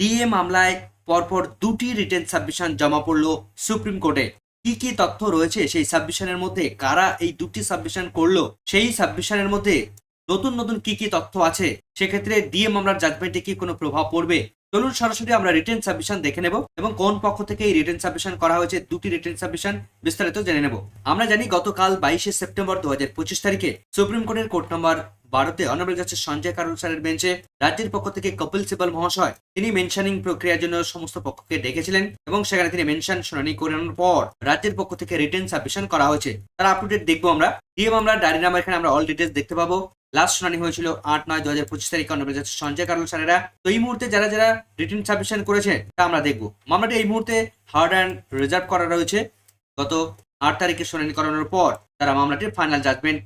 DA মামলায় পরপর দুটি রিটেন সাবমিশন জমা পড়ল সুপ্রিম কোর্টে। কি কি তথ্য রয়েছে সেই সাবমিশনের মধ্যে? কারা এই দুটি সাবমিশন করল? সেই সাবমিশনের মধ্যে নতুন নতুন কি কি তথ্য আছে? সেক্ষেত্রে ডিএ মামলার জাজমেন্টে কি কোনো প্রভাব পড়বে? চলুন সরাসরি আমরা রিটেন সাবমিশন দেখে নেব এবং কোন পক্ষ থেকে এই রিটেন সাবমিশন করা হয়েছে, দুটি রিটেন সাবমিশন বিস্তারিত জেনে নেব। আমরা জানি গতকাল বাইশে সেপ্টেম্বর দু পঁচিশ তারিখে সুপ্রিম কোর্টের কোর্ট নম্বর বারোতে অনারেবল জাস্টিস সঞ্জয় কারোল স্যারের বেঞ্চে রাজ্যের পক্ষ থেকে কপিল সিবাল মহাশয়, তিনি মেনশনিং প্রক্রিয়ার জন্য সমস্ত পক্ষকে ডেকেছিলেন এবং সেখানে তিনি মেনশন শুনানি করানোর পর রাজ্যের পক্ষ থেকে রিটেন সাবমিশন করা হয়েছে। তার আপডেট দেখব আমরা। ডিএ মামলার ডায়রি নাম্বার এখানে আমরা অল ডিটেলস দেখতে পাবো। লাস্ট শুনানি হয়েছিল আট নয় দু হাজার পঁচিশ তারিখে অনারেবল জাস্টিস সঞ্জয় কারোল স্যারেরা। তো এই মুহূর্তে যারা যারা রিটেন সাবমিশন করেছে, তা আমরা দেখব। মামলাটি এই মুহূর্তে হার্ড অ্যান্ড রিজার্ভ করা রয়েছে। গত আট তারিখে শুনানি করানোর পর তারা মামলাটির ফাইনাল জাজমেন্ট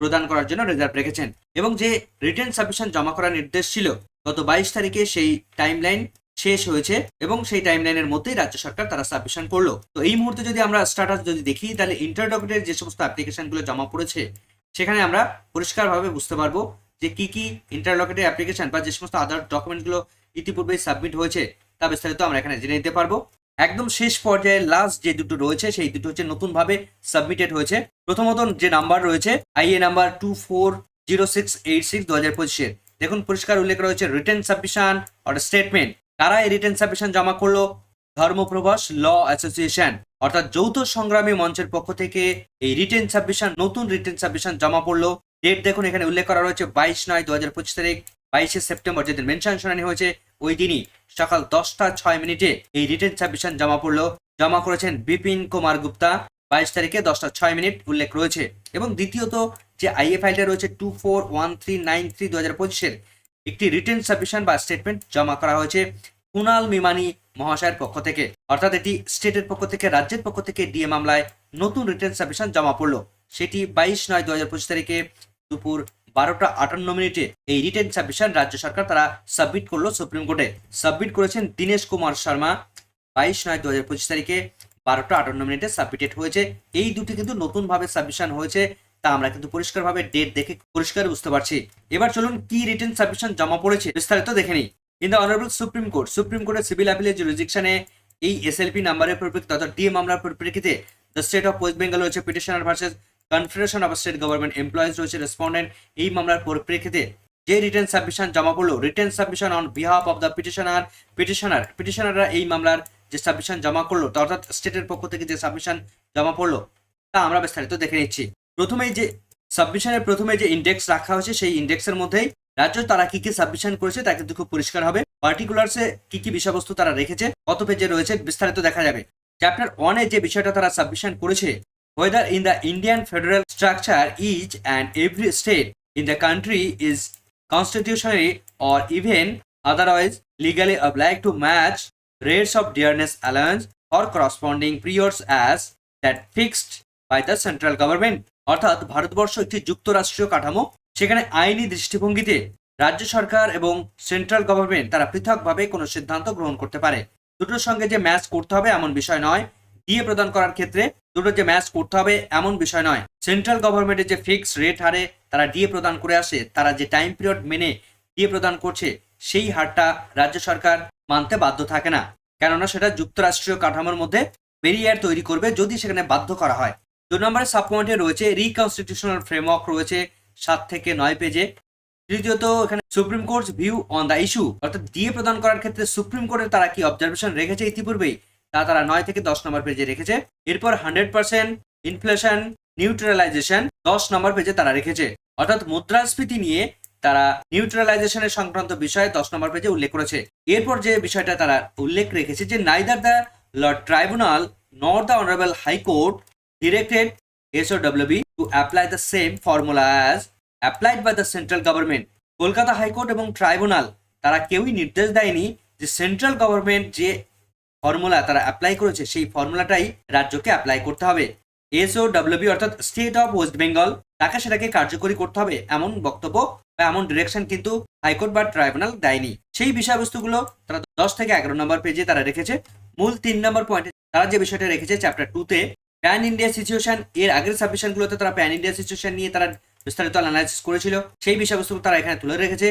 প্রদান করার জন্য রিজার্ভ রেখেছেন। এবং যে রিটার্ন সাবমিশন জমা করার নির্দেশ ছিল, গত বাইশ তারিখে সেই টাইমলাইন শেষ হয়েছে এবং সেই টাইমলাইনের মধ্যেই রাজ্য সরকার তারা সাবমিশন করল। তো এই মুহূর্তে যদি আমরা স্ট্যাটাস যদি দেখি, তাহলে ইন্টারডকুটের যে সমস্ত অ্যাপ্লিকেশনগুলো জমা পড়েছে, সেখানে আমরা পরিষ্কারভাবে বুঝতে পারব যে কি কি ইন্টারলকেটের অ্যাপ্লিকেশন বা যে সমস্ত আদার ডকুমেন্টগুলো ইতিপূর্বে সাবমিট হয়েছে, তা বিস্তারিত আমরা এখানে জেনে নিতে পারব। একদম শেষ পর্যায়ে লাস্ট যে দুটো রয়েছে, সেই দুটো হচ্ছে নতুনভাবে সাবমিটেড হয়েছে। প্রথমত যে নাম্বার রয়েছে IA number two four zero six eight six দু হাজার পঁচিশের। দেখুন, পরিষ্কার উল্লেখ রয়েছে রিটার্ন সাবমিশন অর স্টেটমেন্ট কারা এই রিটার্ন সাবমিশন জমা করল? ধর্মপ্রভাস ল অ্যাসোসিয়েশন অর্থাৎ যৌথ সংগ্রামী মঞ্চের পক্ষ থেকে এই রিটেন সাবমিশন নতুন রিটেন সাবমিশন জমা পড়ল। ডেট দেখুন, এখানে উল্লেখ করা রয়েছে, বাইশ নয় দু হাজার পঁচিশ তারিখ, বাইশে সেপ্টেম্বর, যেদিন মেনশন শুনানি হয়েছে। ওই দিনই সকাল দশটা ছয় মিনিটে এই রিটেন সাবমিশন জমা পড়ল। জমা করেছেন বিপিন কুমার গুপ্তা। বাইশ তারিখে দশটা ছয় মিনিট উল্লেখ রয়েছে। এবং দ্বিতীয়ত যে আইএ ফাইলটা রয়েছে two four one three nine three দু হাজার পঁচিশের, একটি রিটেন সাবমিশন বা স্টেটমেন্ট জমা করা হয়েছে কুনাল মিমানি মহাশয়ের পক্ষ থেকে। অর্থাৎ এটি স্টেটের পক্ষ থেকে, রাজ্যের পক্ষ থেকে ডিএ মামলায় নতুন রিটেন সাবমিশন জমা পড়ল। সেটি বাইশ নয় দু হাজার পঁচিশ তারিখে দুপুর বারোটা আটান্ন মিনিটে এই রিটেন সাবমিশন রাজ্য সরকার তারা সাবমিট করল সুপ্রিম কোর্টে। সাবমিট করেছেন দীনেশ কুমার শর্মা। বাইশ নয় দু হাজার পঁচিশ তারিখে বারোটা আটান্ন মিনিটে সাবমিটেড হয়েছে। এই দুটি কিন্তু নতুনভাবে সাবমিশন হয়েছে, তা আমরা কিন্তু পরিষ্কারভাবে ডেট দেখে পরিষ্কার বুঝতে পারছি। এবার চলুন কি রিটেন সাবমিশন জমা পড়েছে বিস্তারিত দেখে নিই। In the honourable supreme court, supreme কোর্টের সিভিল অ্যাপিলের জুরিডিকশনে এই এসএলপি নাম্বারের পরিপ্রেক্ষিতে অর্থাৎ ডিএ মামলার পরিপ্রেক্ষিতে the state of West Bengal রয়েছে petitioner versus confederation of state government employees রয়েছে রেসপন্ডেন্ট। এই মামলার পরিপ্রেক্ষিতে যে রিটেন সাবমিশন জমা পড়ল written submission on behalf of the petitioner petitioner, পিটিশনাররা এই মামলার যে সাবমিশন জমা করল অর্থাৎ স্টেটের পক্ষ থেকে যে সাবমিশন জমা পড়ল, তা আমরা বিস্তারিত দেখে নিচ্ছি। প্রথমেই যে সাবমিশনের প্রথমে যে ইন্ডেক্স রাখা হয়েছে, সেই ইন্ডেক্সের মধ্যেই রাজ্য তারা কি কি সাবমিশন করেছে, তা কিন্তু খুব পরিষ্কার হবে। পার্টিকুলার্সে কি কি বিষয়বস্তু তারা রেখেছে, কত পেজে রয়েছে, বিস্তারিত দেখা যাবে। চ্যাপ্টার ওয়ানে যে বিষয়টা তারা সাবমিশন করেছে whether in the Indian federal structure each and every state in the country is constitutionally or even otherwise legally obliged to match rates of dearness allowance or corresponding periods as that fixed by the central government অর্থাৎ ভারতবর্ষ একটি যুক্তরাষ্ট্রীয় কাঠামো সেখানে আইনি দৃষ্টিভঙ্গিতে রাজ্য সরকার এবং central government তারা পৃথকভাবে কোনো সিদ্ধান্ত গ্রহণ করতে পারে দুটোর সঙ্গে যে ম্যাচ করতে হবে এমন বিষয় নয় ডিএ প্রদান করার ক্ষেত্রে দুটো যে ম্যাচ করতে হবে এমন বিষয় নয়। সেন্ট্রাল গভর্নমেন্টের যে ফিক্স রেট হারে তারা ডিএ প্রদান করে আসে, তারা যে টাইম পিরিয়ড মেনে ডিএ প্রদান করছে, সেই হারটা রাজ্য সরকার মানতে বাধ্য থাকে না। কেননা সেটা যুক্তরাষ্ট্রীয় কাঠামোর মধ্যে ব্যারিয়ার তৈরি করবে যদি সেখানে বাধ্য করা হয়। দু নম্বরের সাবপয়েন্টে রয়েছে রিকনস্টিটিউশনাল ফ্রেমওয়ার্ক রয়েছে সাত থেকে নয় পেজে তৃতীয়ত, এখানে Supreme Court view on the issue অর্থাৎ ডিএ প্রদান করার ক্ষেত্রে সুপ্রিম কোর্টের তারা কি অবজারভেশন রেখেছে ইতিপূর্বেই? তা তারা নয় থেকে দশ নম্বর পেজে রেখেছে। এরপর হান্ড্রেড পার্সেন্ট ইনফ্লেশন নিউট্রালাইজেশন দশ নম্বর পেজে তারা রেখেছে। অর্থাৎ মুদ্রাস্ফীতি নিয়ে তারা নিউট্রালাইজেশনের সংক্রান্ত বিষয়ে দশ নম্বর পেজে উল্লেখ করেছে। এরপর যে বিষয়টা তারা উল্লেখ রেখেছে যে neither the lord tribunal nor the honourable high court directed S O W B to apply the same formula as applied by the central government Kolkata high court এবং ট্রাইব্যুনাল তারা কেউই নির্দেশ দেয়নি যে সেন্ট্রাল গভর্নমেন্ট যে formula তারা apply করেছে, সেই ফর্মুলাটাই রাজ্যকে অ্যাপ্লাই করতে হবে। এসও ডাব্লিউবি অর্থাৎ স্টেট অফ ওয়েস্ট বেঙ্গল তাকে সেটাকে কার্যকরী করতে হবে এমন বক্তব্য বা এমন ডিরেকশন কিন্তু হাইকোর্ট বা ট্রাইব্যুনাল দেয়নি। সেই বিষয়বস্তুগুলো তারা দশ থেকে এগারো নম্বর পেজে তারা রেখেছে। মূল তিন নম্বর পয়েন্টে তারা যে বিষয়টা রেখেছে চ্যাপ্টার টুতে প্যান ইন্ডিয়া সিচুয়েশন এর আগের সাবমিশনগুলোতে তারা প্যান ইন্ডিয়া সিচুয়েশন নিয়ে তারা বিস্তারিত অ্যানালাইসিস করেছিল। সেই বিষয়বস্তু তারা এখানে তুলে রেখেছে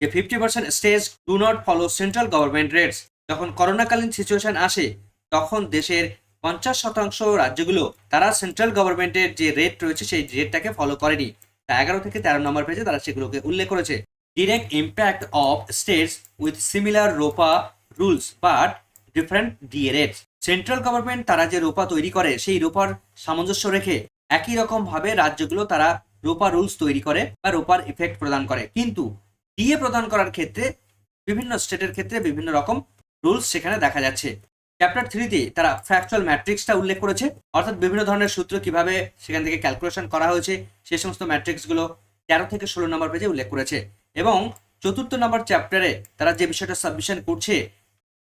যে fifty percent states do not follow central government rates যখন করোনাকালীন সিচুয়েশন আসে, তখন দেশের পঞ্চাশ শতাংশ রাজ্যগুলো, তারা সেন্ট্রাল গভর্নমেন্টের যে রেট রয়েছে, সেই রেটটাকে ফলো করেনি। তা এগারো থেকে তেরো নম্বর পেজে তারা সেগুলোকে উল্লেখ করেছে। Direct impact of states with similar ROPA rules but different DA rates central government তারা যে রোপা তৈরি করে, সেই রোপার সামঞ্জস্য রেখে একই রকম ভাবে রাজ্যগুলো তারা রোপা রুলস তৈরি করে বা রোপার ইফেক্ট প্রদান করে। কিন্তু ডিএ প্রদান করার ক্ষেত্রে, বিভিন্ন স্টেটের ক্ষেত্রে বিভিন্ন রকম রুলস সেখানে দেখা যাচ্ছে। চ্যাপ্টার থ্রিতে তারা ফ্র্যাকচুয়াল ম্যাট্রিক্সটা উল্লেখ করেছে। অর্থাৎ বিভিন্ন ধরনের সূত্র কীভাবে সেখান থেকে ক্যালকুলেশন করা হয়েছে সেই সমস্ত ম্যাট্রিক্সগুলো তেরো থেকে ষোলো নম্বর পেজে উল্লেখ করেছে। এবং চতুর্থ নম্বর চ্যাপ্টারে তারা যে বিষয়টা সাবমিশন করছে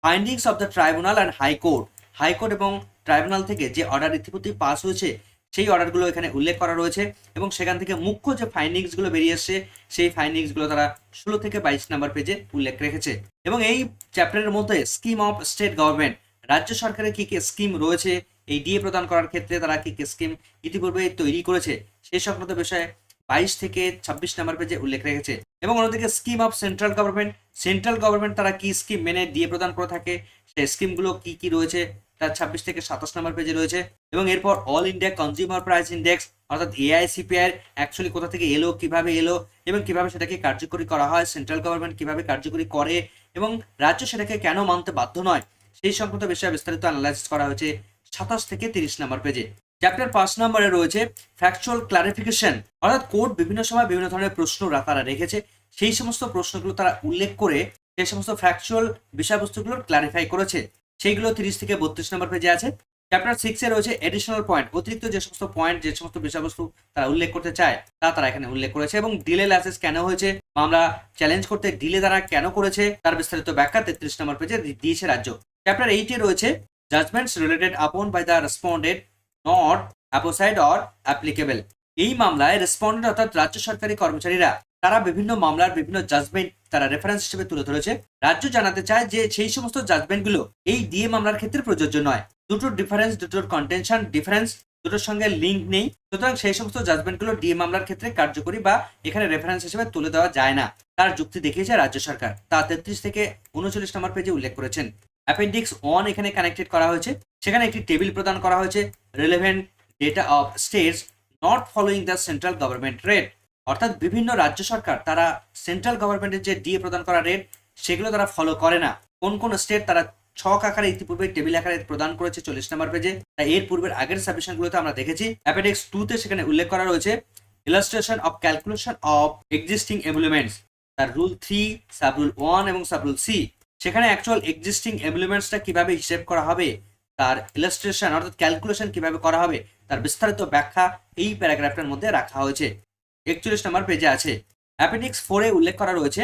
findings of the tribunal and high court high court এবং ট্রাইব্যুনাল থেকে যে অর্ডার ইতিমধ্যে পাস হয়েছে, সেই অর্ডারগুলো এখানে উল্লেখ করা রয়েছে। এবং সেখান থেকে মুখ্য যে ফাইন্ডিংসগুলো বেরিয়ে এসছে সেই ফাইন্ডিংসগুলো তারা ষোলো থেকে বাইশ নাম্বার পেজে উল্লেখ রেখেছে। এবং এই চ্যাপ্টারের মধ্যে স্কিম অফ স্টেট গভর্নমেন্ট রাজ্য সরকারের কি কি স্কিম রয়েছে, এই ডিএ প্রদান করার ক্ষেত্রে তারা কি কি স্কিম ইতিপূর্বে তৈরি করেছে, সেই সংক্রান্ত বিষয়ে বাইশ থেকে ছাব্বিশ নাম্বার পেজে উল্লেখ রেখেছে। এবং অন্যদিকে scheme of central government central government তারা কি স্কিম মেনে ডিএ প্রদান করে থাকে, সেই স্কিমগুলো কি কি রয়েছে তার ছাব্বিশ থেকে সাতাশ নম্বর পেজে রয়েছে এবং এরপর All India Consumer Price Index অর্থাৎ এআইসিপিআর অ্যাকচুয়ালি কোথা থেকে এলো, কীভাবে এলো এবং কীভাবে সেটাকে কার্যকরী করা হয় সেন্ট্রাল গভর্নমেন্ট কীভাবে কার্যকরী করে এবং রাজ্য সেটাকে কেন মানতে বাধ্য নয়, সেই সংক্রান্ত বিষয়ে বিস্তারিত অ্যানালাইসিস করা হয়েছে সাতাশ থেকে তিরিশ নম্বর পেজে চ্যাপ্টার পাঁচ নম্বরে রয়েছে ফ্যাকচুয়াল ক্লারিফিকেশন অর্থাৎ কোর্ট বিভিন্ন সময় বিভিন্ন ধরনের প্রশ্ন তারা রেখেছে, সেই সমস্ত প্রশ্নগুলো তারা উল্লেখ করে সেই সমস্ত ফ্যাকচুয়াল বিষয়বস্তুগুলো ক্লারিফাই করেছে। সেইগুলো তিরিশ থেকে বত্রিশ নম্বর পেজে আছে। চ্যাপ্টার সিক্সে রয়েছে এডিশনাল পয়েন্ট অতিরিক্ত যে সমস্ত পয়েন্ট যে সমস্ত বিষয়বস্তু তারা উল্লেখ করতে চায়, তা তারা এখানে উল্লেখ করেছে এবং ডিলে লাইসেন্স কেন হয়েছে, মামলা চ্যালেঞ্জ করতে ডিলে তারা কেন করেছে, তার বিস্তারিত ব্যাখ্যা তেত্রিশ নম্বর পেজে দিয়েছে রাজ্য। চ্যাপ্টার এইটে রয়েছে judgments related upon by the respondent not apposite or applicable এই মামলায় রেসপন্ডেন্ট অর্থাৎ রাজ্য সরকারি কর্মচারীরা, তারা বিভিন্ন মামলার বিভিন্ন জাজমেন্ট তারা রেফারেন্স হিসেবে তুলে ধরেছে। রাজ্য জানাতে চায় যে সেই সমস্ত জাজমেন্টগুলো এই ডিএ মামলার ক্ষেত্রে প্রযোজ্য নয়। দুটো ডিফারেন্স দুটোর কন্টেনশন ডিফারেন্স দুটোর সঙ্গে লিঙ্ক নেই। সুতরাং সেই সমস্ত জাজমেন্টগুলো ডিএ মামলার ক্ষেত্রে কার্যকরী বা এখানে রেফারেন্স হিসেবে তুলে দেওয়া যায় না। তার যুক্তি দেখিয়েছে রাজ্য সরকার। তা তেত্রিশ থেকে উনচল্লিশ নম্বর পেজে উল্লেখ করেছেন। অ্যাপেন্ডিক্স ওয়ান এখানে কানেক্টেড করা হয়েছে। সেখানে একটি টেবিল প্রদান করা হয়েছে। Relevant data of states not following the central government rate অর্থাৎ বিভিন্ন রাজ্য সরকার তারা সেন্ট্রাল গভর্নমেন্টের যে ডিএ প্রদান করা রেট সেগুলো তারা ফলো করে না। কোন কোন স্টেট তারা ছক আকারে ইতিপূর্বে টেবিল আকারে প্রদান করেছে চল্লিশ নম্বর পেজে তাই এর পূর্বের আগের সাবমিশনগুলোতে আমরা দেখেছি অ্যাপেন্ডিক্স টুতে সেখানে উল্লেখ করা রয়েছে illustration of calculation of existing emoluments তার rule three sub rule one এবং সাব রুল সি সেখানে অ্যাকচুয়াল এক্সিস্টিং এমুলেমেন্টসটা কীভাবে হিসেব করা হবে, তার ইলাস্ট্রেশন অর্থাৎ ক্যালকুলেশন কীভাবে করা হবে, তার বিস্তারিত ব্যাখ্যা এই প্যারাগ্রাফটার মধ্যে রাখা হয়েছে। একচল্লিশ নম্বর পেজে আছে। অ্যাপেন্ডিক্স ফোরে উল্লেখ করা রয়েছে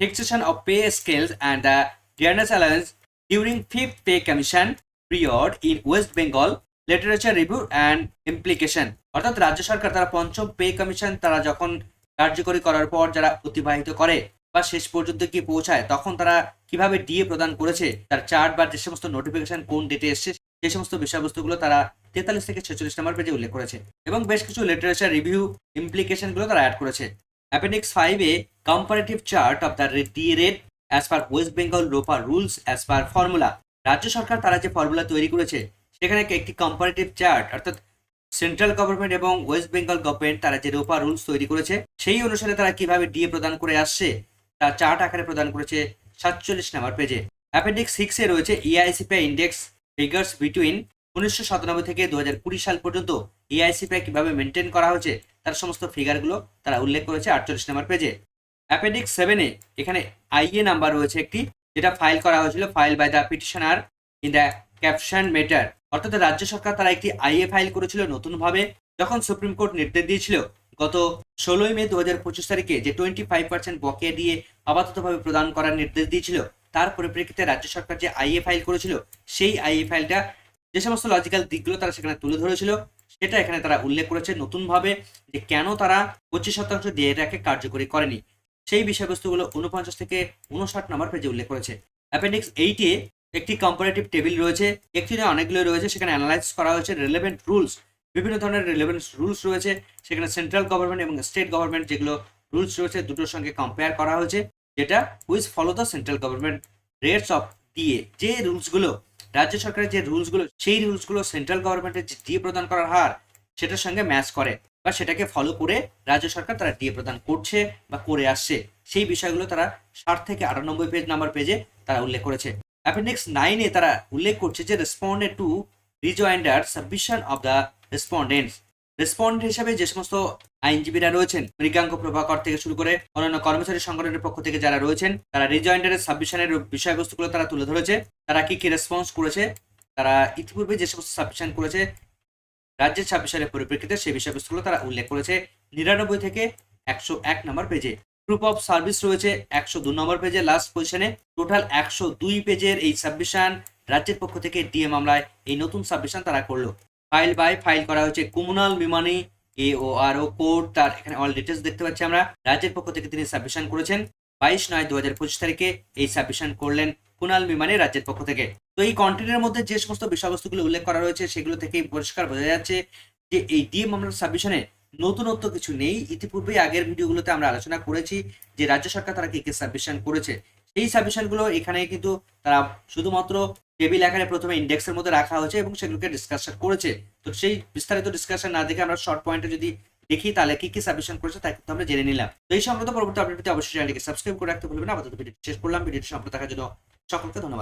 fixation of pay scales and the dearness allowance during fifth pay commission period in West Bengal literature review and implication অর্থাৎ রাজ্য সরকার তারা পঞ্চম পে কমিশন তারা যখন কার্যকরী করার পর যারা অতিবাহিত করে বা শেষ পর্যন্ত গিয়ে পৌঁছায়, তখন তারা কীভাবে ডিএ প্রদান করেছে, তার চার্ট বা যে সমস্ত নোটিফিকেশন কোন ডেটে এসছে, সেই সমস্ত বিষয়বস্তুগুলো তারা তেতাল্লিশ থেকে ছেচল্লিশ নম্বর পেজে উল্লেখ করেছে এবং বেশ কিছু লিটারেচার রিভিউ ইমপ্লিকেশনগুলো তারা অ্যাড করেছে। অ্যাপেন্ডিক্স ফাইভে comparative chart of the DA rate as per West Bengal ROPA rules as per formula রাজ্য সরকার তারা যে ফর্মুলা তৈরি করেছে, সেখানে একটি কম্পারেটিভ চার্ট অর্থাৎ সেন্ট্রাল গভর্নমেন্ট এবং ওয়েস্ট বেঙ্গল গভর্নমেন্ট তারা যে রোপা রুলস তৈরি করেছে, সেই অনুসারে তারা কীভাবে ডিএ প্রদান করে আসছে তার চার্ট আকারে প্রদান করেছে সাতচল্লিশ নাম্বার পেজে অ্যাপেন্ডিক্স সিক্সে রয়েছে এআইসিপিআই ইন্ডেক্স ফিগার্স বিটুইন উনিশশো সাতানব্বই থেকে দু হাজার কুড়ি সাল পর্যন্ত E এআইসিপিআই কীভাবে মেনটেন করা হয়েছে, তার সমস্ত ফিগারগুলো তারা উল্লেখ করেছে আটচল্লিশ নাম্বার পেজে অ্যাপেন্ডিক্স সেভেনে এখানে আইএ নাম্বার রয়েছে একটি, যেটা ফাইল করা হয়েছিল file by the petitioner in the caption matter অর্থাৎ রাজ্য সরকার তারা একটি আইএ ফাইল করেছিল নতুনভাবে, যখন সুপ্রিম কোর্ট নির্দেশ দিয়েছিল গত ষোলোই মে দু হাজার পঁচিশ তারিখে যে টোয়েন্টি ফাইভ পার্সেন্ট বকেয়া দিয়ে আপাততভাবে প্রদান করার নির্দেশ দিয়েছিল। তার পরিপ্রেক্ষিতে রাজ্য সরকার যে আইএ ফাইল করেছিল, সেই আইএ ফাইলটা যে সমস্ত লজিক্যাল দিকগুলো তারা সেখানে তুলে ধরেছিল, সেটা এখানে তারা উল্লেখ করেছে নতুনভাবে যে কেন তারা পঁচিশ শতাংশ দিয়ে এটাকে কার্যকরী করেনি। সেই বিষয়বস্তুগুলো উনপঞ্চাশ থেকে উনষাট নম্বর পেজে উল্লেখ করেছে। অ্যাপেন্ডিক্স এইটে একটি কম্পারেটিভ টেবিল রয়েছে একটি নয় অনেকগুলো রয়েছে, সেখানে অ্যানালাইজ করা হয়েছে রিলেভেন্ট রুলস বিভিন্ন ধরনের রিলেভেন্ট রুলস রয়েছে, সেখানে সেন্ট্রাল গভর্নমেন্ট এবং স্টেট গভর্নমেন্ট যেগুলো রুলস রয়েছে দুটোর সঙ্গে কম্পেয়ার করা হয়েছে, যেটা viz follow the central government rates of DA যে রুলসগুলো রাজ্য সরকারের যে রুলসগুলো, সেই রুলসগুলো সেন্ট্রাল গভর্নমেন্টের যে ডিএ প্রদান করার হার, সেটার সঙ্গে ম্যাচ করে বা সেটাকে ফলো করে রাজ্য সরকার তারা ডিএ প্রদান করছে বা করে আসছে। সেই বিষয়গুলো তারা ষাট থেকে আটানব্বই পেজ নাম্বার পেজে তারা উল্লেখ করেছে। অ্যাপেন্ডিক্স নাইনে তারা উল্লেখ করছে যে responded to rejoinder submission of the respondents respondent হিসেবে যে সমস্ত আইনজীবীরা রয়েছেন, মৃগাঙ্ক প্রভাকর থেকে শুরু করে অন্যান্য কর্মচারী সংগঠনের পক্ষ থেকে যারা রয়েছেন, তারা রিজয়েন্ডারের সাবমিশনের বিষয়বস্তুগুলো তারা তুলে ধরেছে, তারা কি কি রেসপন্স করেছে, তারা ইতিপূর্বে যে সমস্ত সাবমিশন করেছে, রাজ্যের সাবমিশনের পরিপ্রেক্ষিতে সেই বিষয়বস্তুগুলো তারা উল্লেখ করেছে নিরানব্বই থেকে একশো এক নম্বর পেজে। প্রুফ অফ সার্ভিস রয়েছে একশো দু নম্বর পেজে লাস্ট পজিশনে টোটাল একশো দুই পেজের এই সাবমিশন রাজ্যের পক্ষ থেকে ডিএ মামলায় এই নতুন সাবমিশন তারা করল। ফাইল বাই ফাইল করা হয়েছে। কুমুনাল মিমানি এ ও আর ও কোড তার এখানে অল ডিটেলস দেখতে পাচ্ছি আমরা। রাজ্যের পক্ষ থেকে তিনি সাবমিশন করেছেন। বাইশ নয় দু হাজার পঁচিশ তারিখে এই সাবমিশন করলেন কুনাল মিমানি রাজ্যের পক্ষ থেকে। তো এই কন্টেন্টের মধ্যে যে সমস্ত বিষয়বস্তুগুলো উল্লেখ করা রয়েছে, সেগুলো থেকে পরিষ্কার বোঝা যাচ্ছে যে এই ডিএ মামলার সাবমিশনে নতুনত্ব কিছু নেই। ইতিপূর্বেই আগের ভিডিওগুলোতে আমরা আলোচনা করেছি যে রাজ্য সরকার তারা কি কি সাবমিশন করেছে। সেই সাবমিশনগুলো এখানে কিন্তু তারা শুধুমাত্র টেবিল আকারে প্রথমে ইন্ডেক্সের মধ্যে রাখা হয়েছে এবং সেগুলোকে ডিসকাশন করেছে। তো সেই বিস্তারিত ডিসকাশন না দেখে আমরা শর্ট পয়েন্টে যদি দেখি, তাহলে কি কি সাবমিশন করেছে তা কিন্তু আমরা জেনে নিলাম। তো এই সংক্রান্ত পরবর্তী আপডেট অবশ্যই চ্যানেলটিকে সাবস্ক্রাইব করে রাখতে ভুলবেন না। আপাতত ভিডিওটি শেষ করলাম। ভিডিওটি সম্পর্কে থাকার জন্য সকলকে ধন্যবাদ।